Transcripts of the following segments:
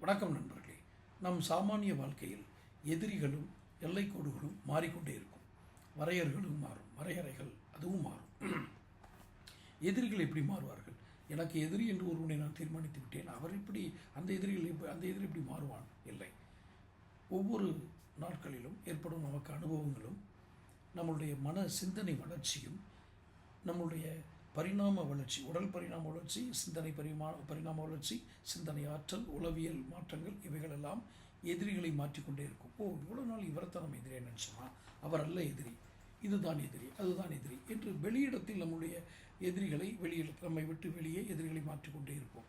வணக்கம் நண்பர்களே. நம் சாமானிய வாழ்க்கையில் எதிரிகளும் எல்லைக்கோடுகளும் மாறிக்கொண்டே இருக்கும். வரையர்களும் மாறும். வரையறைகள் அதுவும் மாறும். எதிரிகள் எப்படி மாறுவார்கள்? எனக்கு எதிரி என்று ஒருவனை நான் தீர்மானித்து விட்டேன். அவர் இப்படி அந்த எதிரிகள் அந்த எதிரி இப்படி மாறுவான்? இல்லை. ஒவ்வொரு நாட்களிலும் ஏற்படும் நமக்கு அனுபவங்களும் நம்மளுடைய மன சிந்தனை வளர்ச்சியும் நம்மளுடைய பரிணாம வளர்ச்சி உடல் பரிணாம வளர்ச்சி சிந்தனை பரிமா பரிணாம வளர்ச்சி சிந்தனை ஆற்றல் உளவியல் மாற்றங்கள் இவைகளெல்லாம் எதிரிகளை மாற்றிக்கொண்டே இருக்கும். ஓ இவ்வளோ நாள் இவரைத்தான் நம்ம எதிரியை நினச்சோமா அவர் அல்ல எதிரி. இதுதான் எதிரி அதுதான் எதிரி என்று வெளியிடத்தில் நம்முடைய எதிரிகளை வெளியில் நம்மை விட்டு வெளியே எதிரிகளை மாற்றிக்கொண்டே இருப்போம்.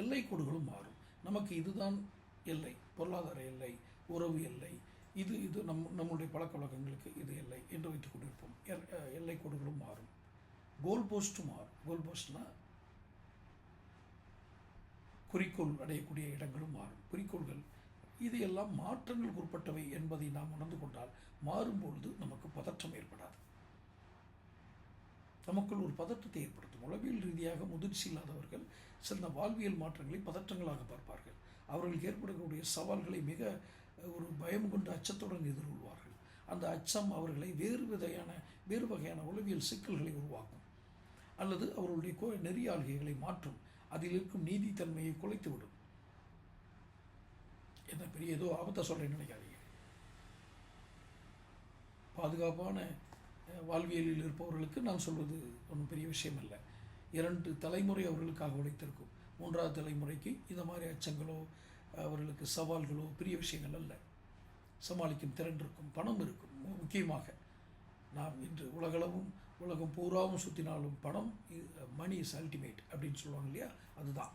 எல்லை கோடுகளும் மாறும். நமக்கு இதுதான் எல்லை பொருளாதார எல்லை உறவு எல்லை. இது இது நம் நம்முடைய பழக்க வழக்கங்களுக்கு இது எல்லை என்று வைத்துக் கொண்டிருப்போம். எல்லை கோடுகளும் மாறும். கோல் போஸ்ட் மாறும். கோல் போஸ்ட்னால் குறிக்கோள் அடையக்கூடிய இடங்களும் மாறும். குறிக்கோள்கள் இது எல்லாம் மாற்றங்களுக்கு உட்பட்டவை என்பதை நாம் உணர்ந்து கொண்டால் மாறும் பொழுது நமக்கு பதற்றம் ஏற்படாது. நமக்குள் ஒரு பதற்றத்தை ஏற்படுத்தும். உளவியல் ரீதியாக முதிர்ச்சி இல்லாதவர்கள் சில வாழ்வியல் மாற்றங்களை பதற்றங்களாக பார்ப்பார்கள். அவர்களுக்கு ஏற்படக்கூடிய சவால்களை மிக ஒரு பயம் கொண்டு அச்சத்துடன் எதிர்கொள்வார்கள். அந்த அச்சம் அவர்களை வேறு விதையான வேறு வகையான உளவியல் சிக்கல்களை உருவாக்கும். அல்லது அவர்களுடைய கோ நெறியாள்கைகளை மாற்றும். அதில் இருக்கும் நீதித்தன்மையை குலைத்துவிடும். என்ன பெரிய ஏதோ ஆபத்தை சொல்கிறேன்னு நினைக்காதீங்க. பாதுகாப்பான வாழ்வியலில் இருப்பவர்களுக்கு நான் சொல்வது ஒன்றும் பெரிய விஷயம் அல்ல இரண்டு தலைமுறை அவர்களுக்காக உழைத்திருக்கும். மூன்றாவது தலைமுறைக்கு இந்த மாதிரி அச்சங்களோ அவர்களுக்கு சவால்களோ பெரிய விஷயங்கள் அல்ல. சமாளிக்கும் திறன் இருக்கும் பணம் இருக்கும். முக்கியமாக நாம் இன்று உலகளவும் உலகம் பூராவும் சுற்றினாலும் பணம் மணி இஸ் அல்டிமேட் அப்படின்னு சொல்லுவாங்க இல்லையா? அதுதான்.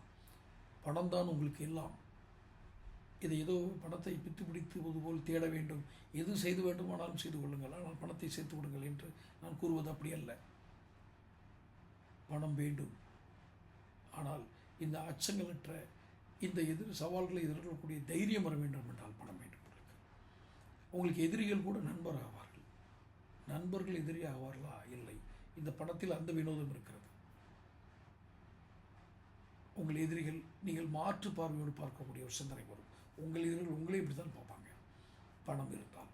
பணம் தான் உங்களுக்கு எல்லாம். இதை ஏதோ பணத்தை பித்து பிடித்துவது போல் தேட வேண்டும். எது செய்து வேண்டுமானாலும் செய்து கொள்ளுங்கள். ஆனால் பணத்தை சேர்த்து விடுங்கள் என்று நான் கூறுவது அப்படி அல்ல. பணம் வேண்டும். ஆனால் இந்த அச்சங்களற்ற இந்த எதிர் சவால்களை எதிர்கொள்ளக்கூடிய தைரியம் வர வேண்டும் என்றால் பணம் வேண்டும் உங்களுக்கு. உங்களுக்கு எதிரிகள் கூட நண்பர் நண்பர்கள் எதிரி ஆவார்களா இல்லை. இந்த படத்தில் அந்த வினோதம் இருக்கிறது. உங்கள் எதிரிகள் நீங்கள் மாற்று பார்வையோடு பார்க்கக்கூடிய ஒரு சிந்தனை வரும். உங்கள் எதிரிகள் உங்களே இப்படி தான் பார்ப்பாங்க. பணம் இருந்தால்.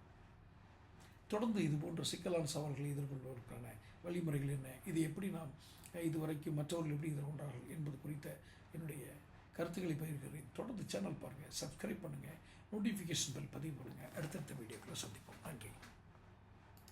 தொடர்ந்து இது போன்ற சிக்கலான சவால்களை எதிர்கொள்வதற்கான வழிமுறைகள் என்ன? இது எப்படி நாம் இதுவரைக்கும் மற்றவர்கள் எப்படி எதிர்கொண்டார்கள் என்பது குறித்த என்னுடைய கருத்துக்களை பகிர்கிறேன். தொடர்ந்து சேனல் பாருங்கள் சப்ஸ்கிரைப் பண்ணுங்கள் நோட்டிஃபிகேஷன் பெல் பதிவு பண்ணுங்கள் அடுத்தடுத்த வீடியோக்களை சந்திப்போம். நன்றி.